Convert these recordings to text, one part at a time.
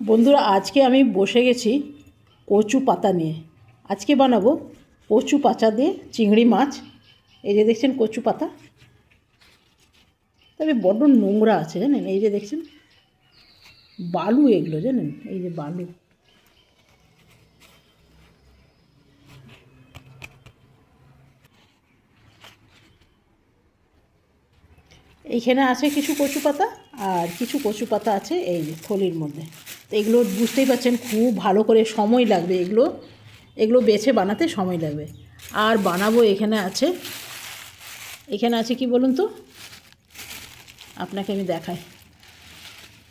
বন্ধুরা, আজকে আমি বসে গেছি কচু পাতা নিয়ে। আজকে বানাবো কচু পাতা দিয়ে চিংড়ি মাছ। এই যে দেখছেন কচু পাতা। তবে বড্ড নোংরা আছে, জানেন? এই যে দেখছেন, বালু এগুলো, জানেন? এই যে বালু। এইখানে আছে কিছু কচু পাতা। আর কিছু কচু পাতা আছে এই থলির মধ্যে। তো এগুলো বুঝতেই পারছেন খুব ভালো করে সময় লাগবে এগুলো। এগুলো বেছে বানাতে সময় লাগবে। আর বানাবো এখানে আছে। এখানে আছে কি বলুন তো? আপনাকে আমি দেখাই।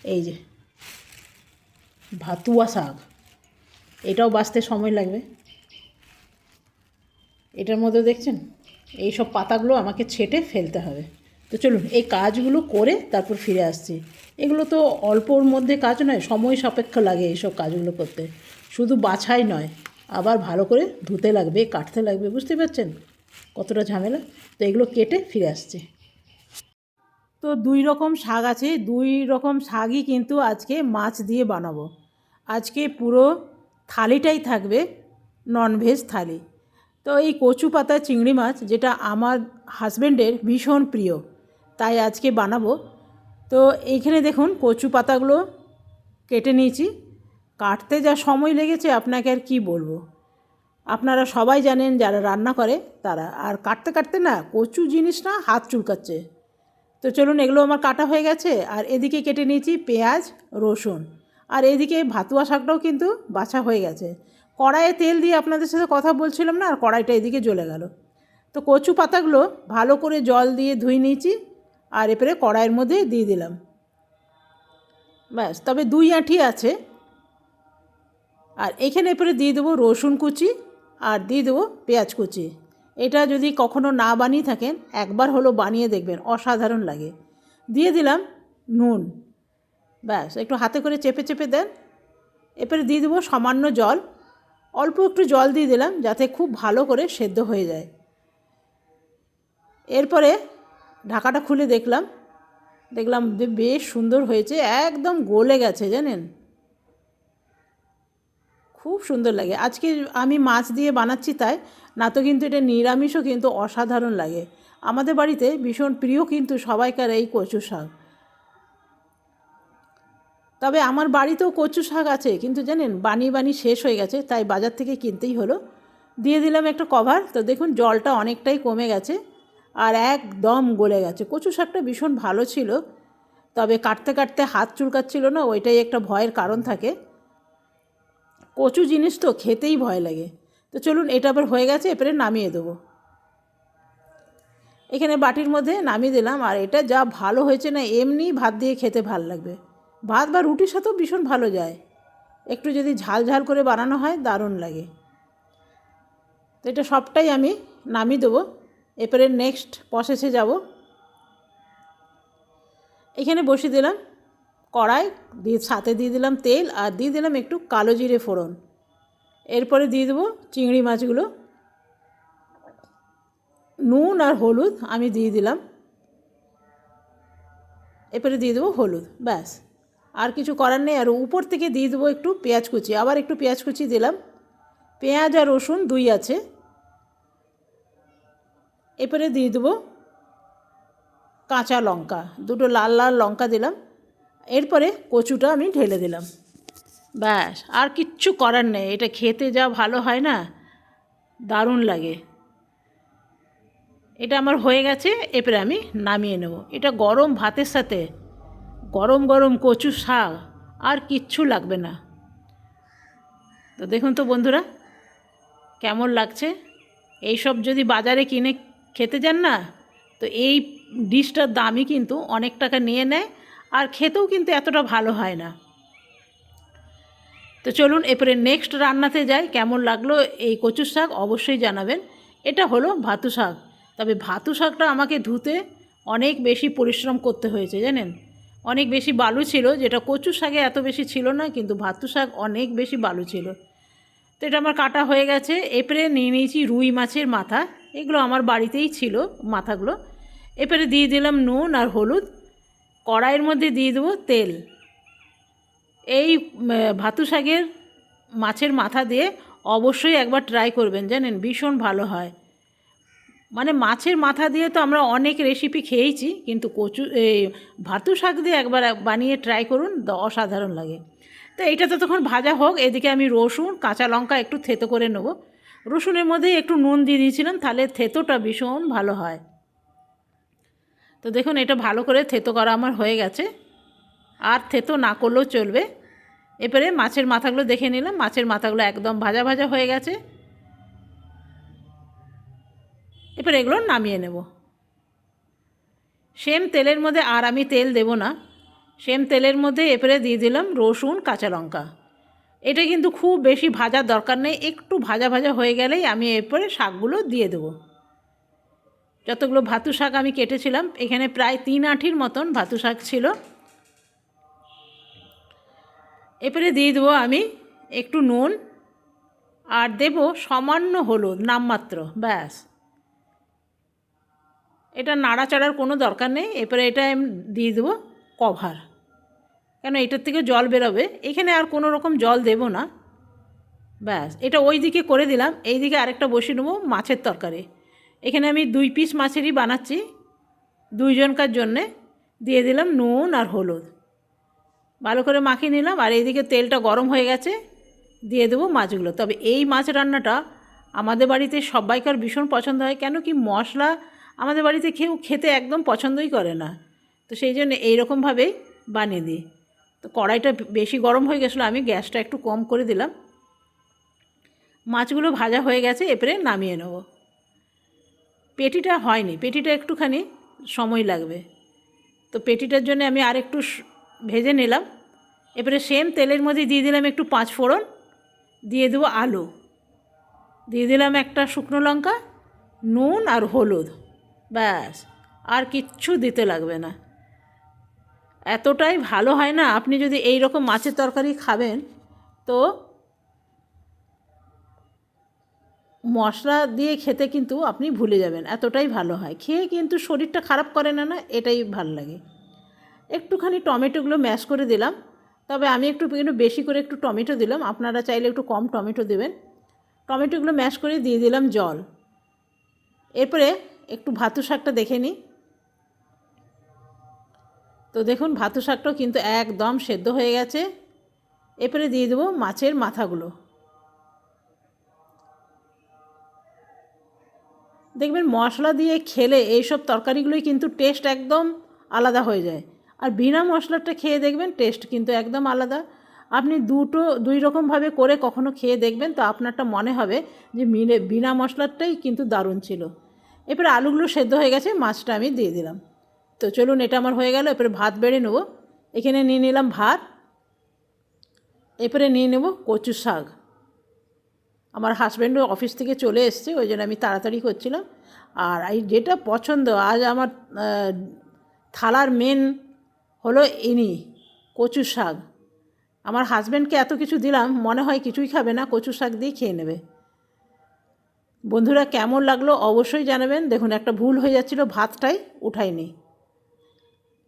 এই যে, ভাতুয়া শাক। এটাও বাঁচতে সময় লাগবে। এটার মধ্যে দেখছেন? এই সব পাতাগুলো আমাকে ছেটে ফেলতে হবে। তো চলুন, এই কাজগুলো করে তারপর ফিরে আসছি। এগুলো তো অল্পর মধ্যে কাজ নয়, সময় সাপেক্ষ লাগে এইসব কাজগুলো করতে। শুধু বাছাই নয়, আবার ভালো করে ধুতে লাগবে, কাটতে লাগবে, বুঝতে পারছেন? কতটা ঝামেলা? তো এগুলো কেটে ফিরে আসছি। তো দুই রকম শাক আছে, দুই রকম শাকই কিন্তু আজকে মাছ দিয়ে বানাবো। আজকে পুরো থালিটাই থাকবে ননভেজ থালি। তো এই কচু পাতা চিংড়ি মাছ, যেটা আমার হাজব্যান্ডের ভীষণ প্রিয় তাই আজকে বানাবো। তো এইখানে দেখুন কচু পাতাগুলো কেটে নিয়েছি। কাটতে যা সময় লেগেছে আপনাকে আর কি বলব। আপনারা সবাই জানেন যারা রান্না করে তারা। আর কাটতে কাটতে না কচু জিনিস না হাত চুলকাচ্ছে। তো চলুন এগুলো আমার কাটা হয়ে গেছে। আর এদিকে কেটে নিয়েছি পেঁয়াজ, রসুন। আর এদিকে ভাতুয়া শাকটাও কিন্তু বাছা হয়ে গেছে। কড়াইয়ে তেল দিয়ে আপনাদের সাথে কথা বলছিলাম না, আর কড়াইটা এদিকে জ্বলে গেল। তো কচু পাতাগুলো ভালো করে জল দিয়ে ধুয়ে নিয়েছি। আর এরপরে কড়াইয়ের মধ্যে দিয়ে দিলাম। ব্যাস, তবে দুই আঁঠি আছে। আর এখানে এরপরে দিয়ে দেবো রসুন কুচি আর দিয়ে দেবো পেঁয়াজ কুচি। এটা যদি কখনো না বানিয়ে থাকেন, একবার হলো বানিয়ে দেখবেন, অসাধারণ লাগে। দিয়ে দিলাম নুন। ব্যাস, একটু হাতে করে চেপে চেপে দেন। এরপরে দিয়ে দেবো সামান্য জল। অল্প একটু জল দিয়ে দিলাম যাতে খুব ভালো করে সেদ্ধ হয়ে যায়। এরপরে ঢাকাটা খুলে দেখলাম। দেখলাম বেশ সুন্দর হয়েছে, একদম গলে গেছে জানেন। খুব সুন্দর লাগে। আজকে আমি মাছ দিয়ে বানাচ্ছি তাই, না তো কিন্তু এটা নিরামিষও কিন্তু অসাধারণ লাগে। আমাদের বাড়িতে ভীষণ প্রিয় কিন্তু সবাইকার এই কচু শাক। তবে আমার বাড়িতেও কচু শাক আছে, কিন্তু জানেন বানিয়ে বানিয়ে শেষ হয়ে গেছে, তাই বাজার থেকে কিনতেই হলো। দিয়ে দিলাম একটা কভার, তো দেখুন জলটা অনেকটাই কমে গেছে। আর একদম গলে গেছে। কচু শাকটা ভীষণ ভালো ছিল, তবে কাটতে কাটতে হাত চুলকাচ্ছিল না, ওইটাই একটা ভয়ের কারণ থাকে। কচু জিনিস তো খেতেই ভয় লাগে। তো চলুন, এটা আবার হয়ে গেছে এবারে নামিয়ে দেবো। এখানে বাটির মধ্যে নামিয়ে দিলাম, আর এটা যা ভালো হয়েছে না এমনি ভাত দিয়ে খেতে ভালো লাগবে। ভাত বা রুটির সাথেও ভীষণ ভালো যায়। একটু যদি ঝাল ঝাল করে বানানো হয়, দারুণ লাগে। তো এটা সবটাই আমি নামিয়ে দেবো। এরপরে নেক্সট প্রসেসে যাব। এখানে বসিয়ে দিলাম কড়াই, দিয়ে সাথে দিয়ে দিলাম তেল আর দিয়ে দিলাম একটু কালো জিরে ফোড়ন। এরপরে দিয়ে দেবো চিংড়ি মাছগুলো। নুন আর হলুদ আমি দিয়ে দিলাম। এরপরে দিয়ে দেবো হলুদ, ব্যাস। আর কিছু করার নেই, আর উপর থেকে দিয়ে দেবো একটু পেঁয়াজ কুচি। আবার একটু পেঁয়াজ কুচি দিলাম। পেঁয়াজ আর রসুন দুই আছে। এরপরে দিয়ে দেবো কাঁচা লঙ্কা। দুটো লাল লাল লঙ্কা দিলাম। এরপরে কচুটা আমি ঢেলে দিলাম। ব্যাস, আর কিচ্ছু করার নেই। এটা খেতে যা ভালো হয় না, দারুণ লাগে। এটা আমার হয়ে গেছে, এরপরে আমি নামিয়ে নেব। এটা গরম ভাতের সাথে, গরম গরম কচু শাক, আর কিচ্ছু লাগবে না। তো দেখুন তো বন্ধুরা, কেমন লাগছে? এইসব যদি বাজারে কিনে খেতে যান না? তো এই ডিশটার দামই কিন্তু অনেক টাকা নিয়ে নেয়, আর খেতেও কিন্তু এতটা ভালো হয় না। তো চলুন এরপরে নেক্সট রান্নাতে যাই, কেমন লাগল এই কচুর শাক অবশ্যই জানাবেন। এটা হলো ভাতু শাক। তবে ভাতু শাকটা আমাকে ধুতে অনেক বেশি পরিশ্রম করতে হয়েছে, জানেন? অনেক বেশি বালু ছিল, যেটা কচু শাকে এত বেশি ছিল না, কিন্তু ভাতু শাক অনেক বেশি বালু ছিল। তো এটা আমার কাটা হয়ে গেছে। এরপরে নিয়ে নিয়েছি রুই মাছের মাথা। এগুলো আমার বাড়িতেই ছিল মাথাগুলো। এরপরে দিয়ে দিলাম নুন আর হলুদ। কড়াইয়ের মধ্যে দিয়ে দেবো তেল। এই ভাতু শাকের মাছের মাথা দিয়ে অবশ্যই একবার ট্রাই করবেন, জানেন? ভীষণ ভালো হয়। মানে মাছের মাথা দিয়ে তো আমরা অনেক রেসিপি খেয়েছি, কিন্তু কচু, এই ভাতু শাক দিয়ে একবার বানিয়ে ট্রাই করুন অসাধারণ লাগে। তো এইটা তো তখন ভাজা হোক, এদিকে আমি রসুন, কাঁচা লঙ্কা একটু থেতো করে নেব। রসুনের মধ্যে একটু নুন দিয়ে দিয়েছিলাম, তাহলে থেতোটা ভীষণ ভালো হয়। তো দেখুন, এটা ভালো করে থেতো করা আমার হয়ে গেছে। আর থেতো না করলেও চলবে। এরপরে মাছের মাথাগুলো দেখে নিলাম, মাছের মাথাগুলো একদম ভাজা ভাজা হয়ে গেছে। এরপর এগুলো নামিয়ে নেব। সেম তেলের মধ্যে, আর আমি তেল দেব না। সেম তেলের মধ্যে এরপরে দিয়ে দিলাম রসুন, কাঁচা লঙ্কা। এটা কিন্তু খুব বেশি ভাজার দরকার নেই, একটু ভাজা ভাজা হয়ে গেলেই আমি এরপরে শাকগুলো দিয়ে দেবো। যতগুলো ভাতু শাক আমি কেটেছিলাম, এখানে প্রায় তিন আঁটির মতন ভাতু শাক ছিল। এরপরে দিয়ে দেবো আমি একটু নুন আর দেব সামান্য হলুদ, নামমাত্র, ব্যাস। এটা নাড়াচাড়ার কোনো দরকার নেই, এরপরে এটা দিয়ে দেবো কভার। কেন এটার থেকে জল বেরোবে? এখানে আর কোনো রকম জল দেব না। ব্যাস, এটা ওই দিকে করে দিলাম। এই দিকে আরেকটা বসিয়ে নেব মাছের তরকারি। এখানে আমি দুই পিস মাছেরই বানাচ্ছি, দুইজনকার জন্যে। দিয়ে দিলাম নুন আর হলুদ। ভালো করে মাখিয়ে নিলাম আর এইদিকে তেলটা গরম হয়ে গেছে, দিয়ে দেবো মাছগুলো। তবে এই মাছ রান্নাটা আমাদের বাড়িতে সবাইকার ভীষণ পছন্দ হয়। কেন কি মশলা আমাদের বাড়িতে কেউ খেতে একদম পছন্দই করে না। তো সেই জন্য এইরকমভাবেই বানিয়ে দিই। তো কড়াইটা বেশি গরম হয়ে গেছিল, আমি গ্যাসটা একটু কম করে দিলাম। মাছগুলো ভাজা হয়ে গেছে, এরপরে নামিয়ে নেব। পেটিটা হয়নি, পেটিটা একটুখানি সময় লাগবে। তো পেটিটার জন্য আমি আর একটু ভেজে নিলাম। এবারে সেম তেলের মধ্যে দিয়ে দিলাম একটু পাঁচ ফোড়ন, দিয়ে দেবো আলু। দিয়ে দিলাম একটা শুকনো লঙ্কা, নুন আর হলুদ। ব্যাস, আর কিচ্ছু দিতে লাগবে না। এতটাই ভালো হয় না? আপনি যদি এই রকম মাছের তরকারি খাবেন, তো মশলা দিয়ে খেতে কিন্তু আপনি ভুলে যাবেন, এতটাই ভালো হয়। খেয়ে কিন্তু শরীরটা খারাপ করে না না? এটাই ভালো লাগে। একটুখানি টমেটোগুলো ম্যাশ করে দিলাম। তবে আমি একটু একটু বেশি করে একটু টমেটো দিলাম। আপনারা চাইলে একটু কম টমেটো দেবেন। টমেটোগুলো ম্যাশ করে দিয়ে দিলাম জল। এরপরে একটু ভাতু শাকটা দেখে নিই। তো দেখুন, ভাতু শাকটাও কিন্তু একদম সেদ্ধ হয়ে গেছে। এরপরে দিয়ে দেবো মাছের মাথাগুলো। দেখবেন, মশলা দিয়ে খেলে এইসব তরকারিগুলোই কিন্তু টেস্ট একদম আলাদা হয়ে যায়। আর বিনা মশলাটা খেয়ে দেখবেন, টেস্ট কিন্তু একদম আলাদা। আপনি দুটো, দুই রকমভাবে করে কখনো খেয়ে দেখবেন, তো আপনারটা মনে হবে যে মিনে বিনা মশলাটাই কিন্তু দারুণ ছিল। এরপরে আলুগুলো সেদ্ধ হয়ে গেছে, মাছটা আমি দিয়ে দিলাম। তো চলুন, এটা আমার হয়ে গেল, এরপরে ভাত বেড়ে নেব। এখানে নিয়ে নিলাম ভাত, এরপরে নিয়ে নেব কচু শাক। আমার হাজব্যান্ডও অফিস থেকে চলে এসছে, ওই জন্য আমি তাড়াতাড়ি করছিলাম। আর এই যেটা পছন্দ, আজ আমার থালার মেন হলো ইনি কচু শাক। আমার হাজব্যান্ডকে এত কিছু দিলাম, মনে হয় কিছুই খাবে না কচু শাক দিয়ে খেয়ে নেবে। বন্ধুরা, কেমন লাগল অবশ্যই জানাবেন। দেখুন, একটা ভুল হয়ে যাচ্ছিল, ভাতটাই উঠাইনি।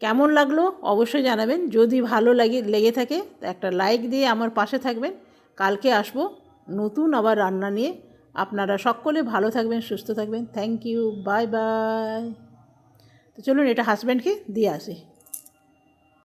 কেমন লাগল অবশ্যই জানাবেন। যদি ভালো লাগে, লেগে থাকে, একটা লাইক দিয়ে আমার পাশে থাকবেন। কালকে আসব নতুন আবার রান্না নিয়ে। আপনারা সকলে ভালো থাকবেন, সুস্থ থাকবেন। থ্যাংক ইউ বাই বাই তো চলুন, এটা হাজব্যান্ডকে দিয়ে আসি।